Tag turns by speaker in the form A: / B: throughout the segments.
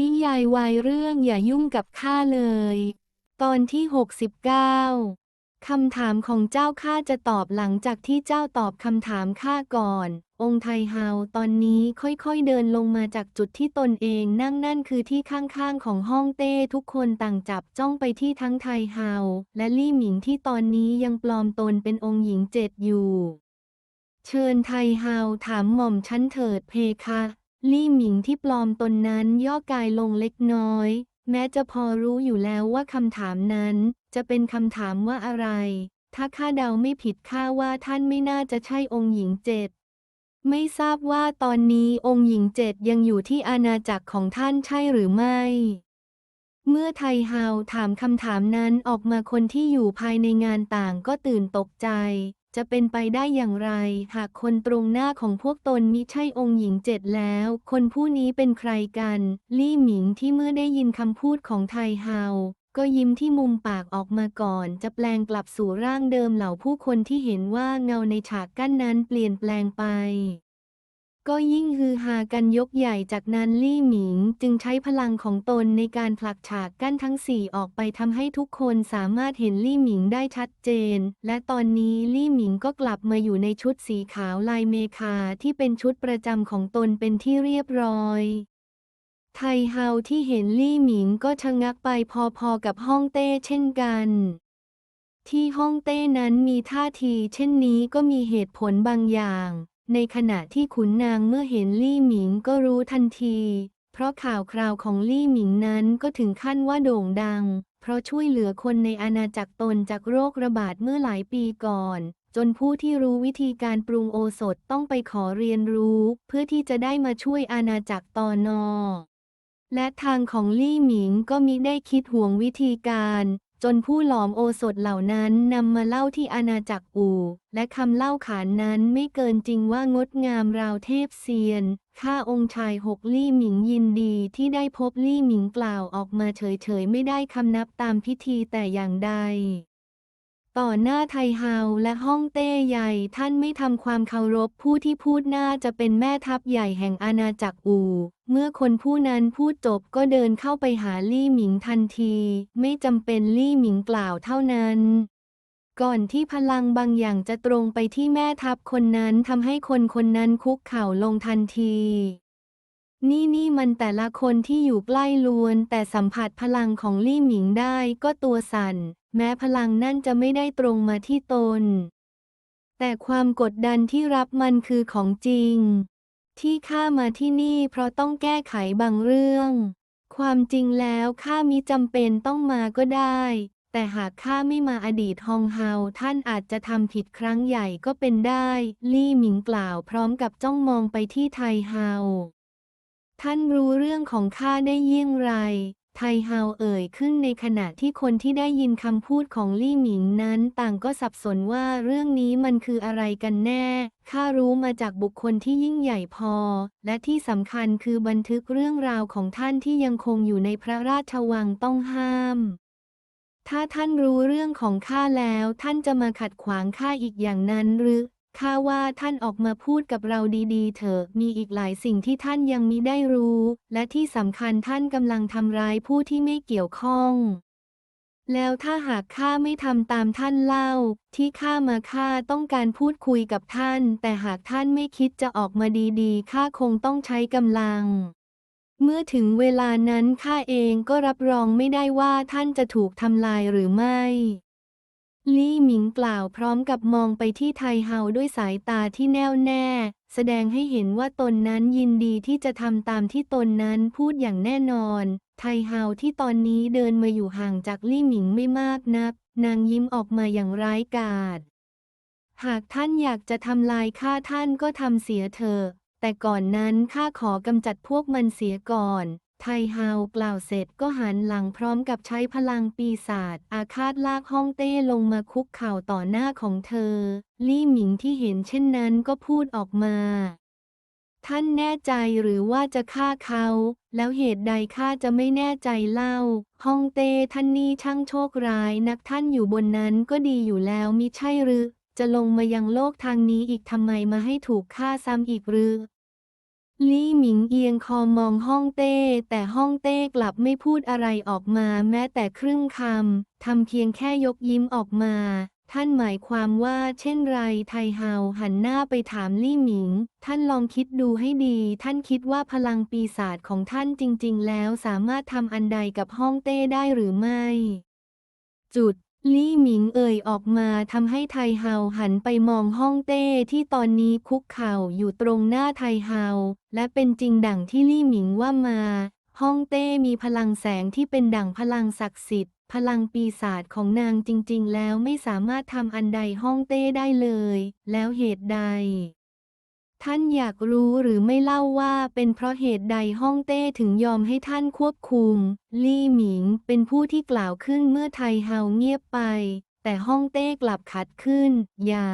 A: นิยายวายเรื่องอย่ายุ่งกับข้าเลย ตอนที่ 69 คำถามของเจ้าข้าจะตอบหลังจากที่เจ้าตอบคำถามข้าก่อน องค์ไทเฮาตอนนี้ค่อยๆเดินลงมาจากจุดที่ตนเองนั่งนั่นคือที่ข้างๆของห้องเต้ทุกคนต่างจับจ้องไปที่ทั้งไทเฮาและลี่หมิงที่ตอนนี้ยังปลอมตนเป็นองค์หญิงเจ็ดอยู่ เชิญไทเฮาถามหม่อมชั้นเถิดเพคะ ลี่หมิงที่ปลอมตนนั้นย่อกายลงเล็กน้อย แม้จะพอรู้อยู่แล้วว่าคำถามนั้น จะเป็นคำถามว่าอะไร ถ้าข้าเดาไม่ผิดข้าว่าท่านไม่น่าจะใช่องค์หญิงเจ็ดไม่ทราบว่าตอนนี้องค์หญิงเจ็ดยังอยู่ที่อาณาจักรของท่านใช่หรือไม่ เมื่อไทฮาวถามคำถามนั้นออกมาคนที่อยู่ภายในงานต่างก็ตื่นตกใจ จะเป็นไปได้อย่างไร หากคนตรงหน้าของพวกตนมิใช่องค์หญิงเจ็ดแล้ว คนผู้นี้เป็นใครกัน ลี่หมิงที่เมื่อได้ยินคำพูดของไทเฮาก็ยิ้มที่มุมปากออกมาก่อน จะแปลงกลับสู่ร่างเดิมเหล่าผู้คนที่เห็นว่าเงาในฉากกั้นนั้นเปลี่ยนแปลงไป ก็ยิ่งฮือฮากันยกใหญ่จากนั้นลี่หมิงจึงใช้พลังของตนในการผลักฉากกั้นทั้งสี่ออกไปทำให้ทุกคนสามารถเห็นลี่หมิงได้ชัดเจน และตอนนี้ลี่หมิงก็กลับมาอยู่ในชุดสีขาวลายเมคาที่เป็นชุดประจำของตนเป็นที่เรียบร้อยไทเฮาที่เห็นลี่หมิงก็ชะงักไปพอๆกับฮ่องเต้เช่นกันที่ฮ่องเต้นั้นมีท่าทีเช่นนี้ก็มีเหตุผลบางอย่าง ในขณะที่ขุนนางเมื่อเห็นลี่หมิงก็รู้ทันที เพราะข่าวคราวของลี่หมิงนั้นก็ถึงขั้นว่าโด่งดัง เพราะช่วยเหลือคนในอาณาจักรตนจากโรคระบาดเมื่อหลายปีก่อน จนผู้ที่รู้วิธีการปรุงโอสถต้องไปขอเรียนรู้ เพื่อที่จะได้มาช่วยอาณาจักรตอนอและทางของลี่หมิงก็มิได้คิดห่วงวิธีการ จนผู้หลอมโอสถเหล่านั้นนำมาเล่าที่อาณาจักรอู่ และคำเล่าขานนั้นไม่เกินจริงว่างดงามราวเทพเซียน ข้าองค์ชายหกลี่หมิงยินดีที่ได้พบลี่หมิงกล่าวออกมาเฉยๆ ไม่ได้คำนับตามพิธีแต่อย่างใด ต่อหน้าไทเฮาและห้องเต้ใหญ่ท่านไม่ทำความเคารพผู้ที่พูดน่าจะเป็นแม่ทัพใหญ่แห่งอาณาจักรอู่ เมื่อคนผู้นั้นพูดจบก็เดินเข้าไปหาลี่หมิงทันที ไม่จำเป็นลี่หมิงกล่าวเท่านั้นก่อนที่พลังบางอย่างจะตรงไปที่แม่ทัพคนนั้นทำให้คนคนนั้นคุกเข่าลงทันที นี่นี่มันแต่ละคนที่อยู่ใกล้ลวน แต่สัมผัสพลังของลี่หมิงได้ก็ตัวสั่น แม้พลังนั่นจะไม่ได้ตรงมาที่ตน แต่ความกดดันที่รับมันคือของจริง ที่ข้ามาที่นี่เพราะต้องแก้ไขบางเรื่อง ความจริงแล้วข้ามิจำเป็นต้องมาก็ได้ แต่หากข้าไม่มาอดีตฮองเฮาท่านอาจจะทำผิดครั้งใหญ่ก็เป็นได้ ลี่หมิงกล่าวพร้อมกับจ้องมองไปที่ไทเฮา ท่านรู้เรื่องของข้าได้เยี่ยงไร ไทเฮาเอ่ยขึ้นในขณะที่คนที่ได้ยินคำพูดของลี่หมิงนั้นต่างก็สับสนว่าเรื่องนี้มันคืออะไรกันแน่ ข้ารู้มาจากบุคคลที่ยิ่งใหญ่พอ และที่สำคัญคือบันทึกเรื่องราวของท่านที่ยังคงอยู่ในพระราชวังต้องห้ามถ้าท่านรู้เรื่องของข้าแล้วท่านจะมาขัดขวางข้าอีกอย่างนั้นหรือ ข้าว่าท่านออกมาพูดกับเราดีๆ เถอะ มีอีกหลายสิ่งที่ท่านยังมิได้รู้ และที่สำคัญท่านกำลังทำร้ายผู้ที่ไม่เกี่ยวข้อง แล้วถ้าหากข้าไม่ทำตามท่านเล่า ที่ข้ามาข้าต้องการพูดคุยกับท่าน แต่หากท่านไม่คิดจะออกมาดีๆ ข้าคงต้องใช้กำลัง เมื่อถึงเวลานั้นข้าเองก็รับรองไม่ได้ว่าท่านจะถูกทำลายหรือไม่ ลี่หมิงกล่าวพร้อมกับมองไปที่ไทเฮาด้วยสายตาที่แน่วแน่ แสดงให้เห็นว่าตนนั้นยินดีที่จะทำตามที่ตนนั้นพูดอย่างแน่นอน ไทเฮาที่ตอนนี้เดินมาอยู่ห่างจากลี่หมิงไม่มากนัก นางยิ้มออกมาอย่างร้ายกาจหากท่านอยากจะทำลายข้าท่านก็ทำเสียเถอะแต่ก่อนนั้นข้าขอกำจัดพวกมันเสียก่อน ไทเฮากล่าวเสร็จก็หันหลังพร้อมกับใช้พลังปีศาจอาฆาตลากฮ่องเต้ลงมาคุกเข่าต่อหน้าของเธอ ลี่หมิงที่เห็นเช่นนั้นก็พูดออกมา ท่านแน่ใจหรือว่าจะฆ่าเขา แล้วเหตุใดข้าจะไม่แน่ใจเล่าฮ่องเต้ท่านนี่ช่างโชคร้ายนักท่านอยู่บนนั้นก็ดีอยู่แล้วมิใช่หรือจะลงมายังโลกทางนี้อีกทำไมมาให้ถูกฆ่าซ้ำอีกหรือ ลี่หมิงเอียงคอมองฮ่องเต้ แต่ฮ่องเต้กลับไม่พูดอะไรออกมาแม้แต่ครึ่งคำทำเพียงแค่ยกยิ้มออกมา ท่านหมายความว่าเช่นไรไทเฮาหันหน้าไปถามลี่หมิง ท่านลองคิดดูให้ดี ท่านคิดว่าพลังปีศาจของท่านจริง ๆ แล้วสามารถทำอันใดกับฮ่องเต้ได้หรือไม่ จุด ลี่หมิงเอ่ยออกมาทำให้ไทเฮาหันไปมองฮ่องเต้ที่ตอนนี้คุกเข่าอยู่ตรงหน้าไทเฮาและเป็นจริงดั่งที่ลี่หมิงว่ามาฮ่องเต้มีพลังแสงที่เป็นดั่งพลังศักดิ์สิทธิ์ พลังปีศาจของนางจริง ๆ แล้วไม่สามารถทำอันใดฮ่องเต้ได้เลย แล้วเหตุใด ท่านอยากรู้หรือไม่เล่าว่าเป็นเพราะเหตุใดฮ่องเต้ถึงยอมให้ท่านควบคุม ลี่หมิงเป็นผู้ที่กล่าวขึ้นเมื่อไทเฮาเงียบไป แต่ฮ่องเต้กลับขัดขึ้น อย่า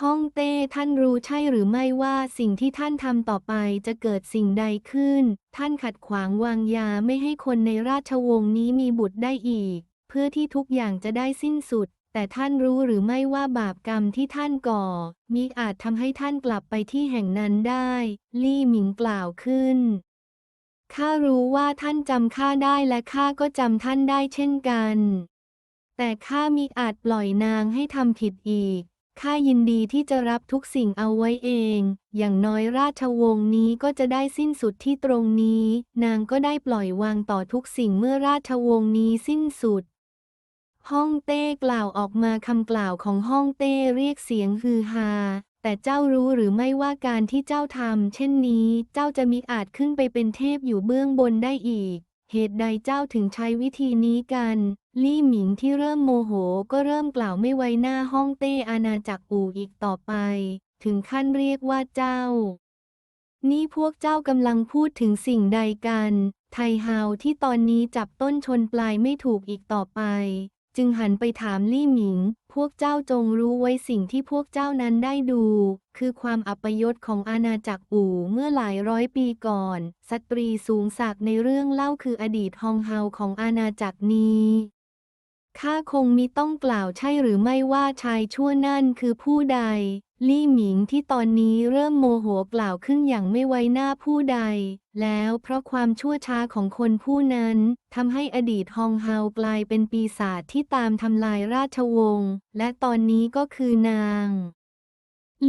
A: ฮ่องเต้ท่านรู้ใช่หรือไม่ว่าสิ่งที่ท่านทำต่อไปจะเกิดสิ่งใดขึ้น ท่านขัดขวางวางยาไม่ให้คนในราชวงศ์นี้มีบุตรได้อีก เพื่อที่ทุกอย่างจะได้สิ้นสุด แต่ท่านรู้หรือไม่ว่าบาปกรรมที่ท่านก่อ มิอาจทำให้ท่านกลับไปที่แห่งนั้นได้ ลี่หมิงกล่าวขึ้น ข้ารู้ว่าท่านจำข้าได้และข้าก็จำท่านได้เช่นกัน แต่ข้ามิอาจปล่อยนางให้ทำผิดอีก ข้ายินดีที่จะรับทุกสิ่งเอาไว้เอง อย่างน้อยราชวงศ์นี้ก็จะได้สิ้นสุดที่ตรงนี้ นางก็ได้ปล่อยวางต่อทุกสิ่งเมื่อราชวงศ์นี้สิ้นสุด ฮ่องเต้กล่าวออกมาคำกล่าวของฮ่องเต้เรียกเสียงฮือฮา แต่เจ้ารู้หรือไม่ว่าการที่เจ้าทำเช่นนี้ เจ้าจะมิอาจขึ้นไปเป็นเทพอยู่เบื้องบนได้อีก เหตุใดเจ้าถึงใช้วิธีนี้กัน ลี่หมิงที่เริ่มโมโหก็เริ่มกล่าวไม่ไว้หน้าฮ่องเต้อาณาจักรอู่อีกต่อไป ถึงขั้นเรียกว่าเจ้า นี่พวกเจ้ากำลังพูดถึงสิ่งใดกัน ไทเฮาที่ตอนนี้จับต้นชนปลายไม่ถูกอีกต่อไป จึงหันไปถามลี่หมิง พวกเจ้าจงรู้ไว้สิ่งที่พวกเจ้านั้นได้ดู คือความอัปยศของอาณาจักรอู่เมื่อหลายร้อยปีก่อน สตรีสูงศักดิ์ในเรื่องเล่าคืออดีตฮองเฮาของอาณาจักรนี้ข้าคงมิต้องกล่าวใช่หรือไม่ว่าชายชั่วนั่นคือผู้ใด ลี่หมิงที่ตอนนี้เริ่มโมโหกล่าวขึ้นอย่างไม่ไว้หน้าผู้ใด แล้วเพราะความชั่วช้าของคนผู้นั้นทำให้อดีตฮองเฮากลายเป็นปีศาจที่ตามทำลายราชวงศ์และตอนนี้ก็คือนาง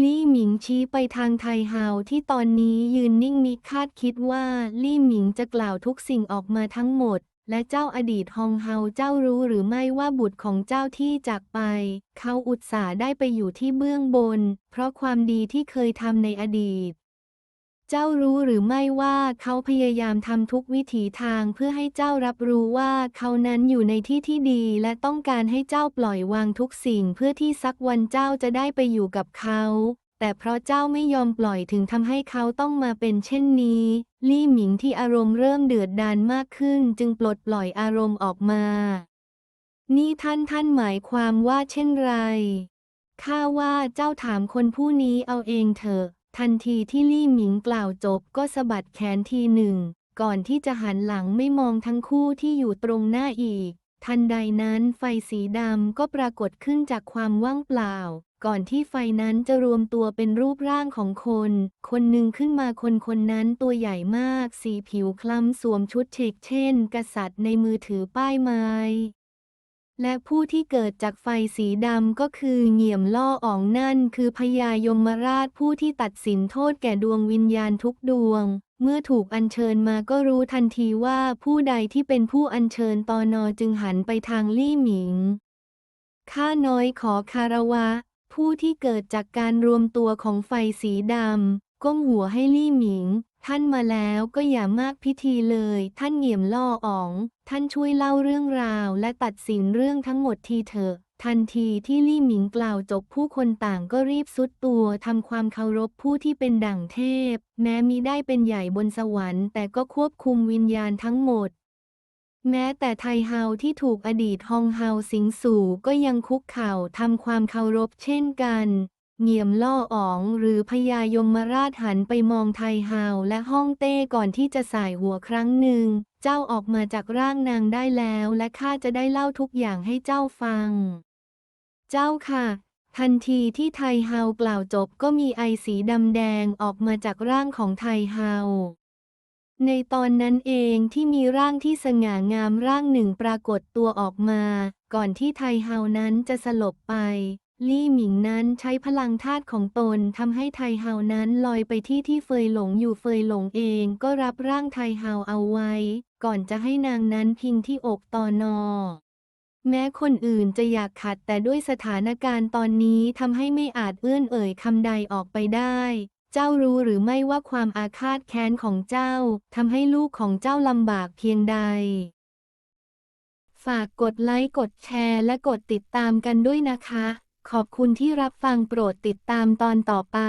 A: ลี่หมิงชี้ไปทางไทเฮาที่ตอนนี้ยืนนิ่งมิคาดคิดว่าลี่หมิงจะกล่าวทุกสิ่งออกมาทั้งหมด และเจ้าอดีตฮองเฮาเจ้ารู้หรือไม่ว่าบุตรของเจ้าที่จากไป เขาอุตส่าห์ได้ไปอยู่ที่เบื้องบน เพราะความดีที่เคยทำในอดีต เจ้ารู้หรือไม่ว่าเขาพยายามทำทุกวิถีทางเพื่อให้เจ้ารับรู้ว่าเขานั้นอยู่ในที่ที่ดีและต้องการให้เจ้าปล่อยวางทุกสิ่งเพื่อที่สักวันเจ้าจะได้ไปอยู่กับเขา แต่เพราะเจ้าไม่ยอมปล่อยถึงทำให้เขาต้องมาเป็นเช่นนี้ ลี่หมิงที่อารมณ์เริ่มเดือดดาลมากขึ้นจึงปลดปล่อยอารมณ์ออกมา นี่ท่านท่านหมายความว่าเช่นไร ข้าว่าเจ้าถามคนผู้นี้เอาเองเถอะ ทันทีที่ลี่หมิงกล่าวจบก็สะบัดแขนทีหนึ่ง ก่อนที่จะหันหลังไม่มองทั้งคู่ที่อยู่ตรงหน้าอีก ทันใดนั้นไฟสีดำก็ปรากฏขึ้นจากความว่างเปล่า ก่อนที่ไฟนั้นจะรวมตัวเป็นรูปร่างของคน คนหนึ่งขึ้นมาคนคนนั้นตัวใหญ่มาก สีผิวคล้ำสวมชุดเชกเช่น กษัตริย์ในมือถือป้ายไม้ และผู้ที่เกิดจากไฟสีดำก็คือเหงี่ยมล่ออ๋องนั่น คือพญายมราชผู้ที่ตัดสินโทษแก่ดวงวิญญาณทุกดวง เมื่อถูกอัญเชิญมาก็รู้ทันทีว่าผู้ใดที่เป็นผู้อัญเชิญตอนอจึงหันไปทางลี่หมิงข้าน้อยขอคารวะ ผู้ที่เกิดจากการรวมตัวของไฟสีดำก้มหัวให้ลี่หมิง ท่านมาแล้วก็อย่ามากพิธีเลย ท่านเหงี่ยมล่ออ๋อง ท่านช่วยเล่าเรื่องราว และตัดสินเรื่องทั้งหมดทีเถอะ ทันทีที่ลี่หมิงกล่าวจบผู้คนต่างก็รีบสุดตัวทำความเคารพผู้ที่เป็นดั่งเทพ แม้มีได้เป็นใหญ่บนสวรรค์แต่ก็ควบคุมวิญญาณทั้งหมด แม้แต่ไทเฮาที่ถูกอดีตฮองเฮาสิงสู่ก็ยังคุกเข่าทำความเคารพเช่นกันเหงี่ยมล่ออ๋องหรือพญายมราชหันไปมองไทเฮาและฮ่องเต้ก่อนที่จะสายหัวครั้งหนึ่ง เจ้าออกมาจากร่างนางได้แล้วและข้าจะได้เล่าทุกอย่างให้เจ้าฟัง เจ้าค่ะ ทันทีที่ไทเฮากล่าวจบก็มีไอสีดำแดงออกมาจากร่างของไทเฮา ในตอนนั้นเองที่มีร่างที่สง่างามร่างหนึ่งปรากฏตัวออกมา ก่อนที่ไทเฮานั้นจะสลบไป ลี่หมิงนั้นใช้พลังธาตุของตนทำให้ไทเฮานั้นลอยไปที่ที่เฟยหลงอยู่เฟยหลงเองก็รับร่างไทเฮาเอาไว้ ก่อนจะให้นางนั้นพิงที่อกตอนอแม้คนอื่นจะอยากขัดแต่ด้วยสถานการณ์ตอนนี้ทำให้ไม่อาจเอื้อนเอ่ยคำใดออกไปได้ เจ้ารู้หรือไม่ว่าความอาฆาตแค้นของเจ้าทำให้ลูกของเจ้าลำบากเพียงใด ฝากกดไลค์กดแชร์และกดติดตามกันด้วยนะคะ ขอบคุณที่รับฟังโปรดติดตามตอนต่อไป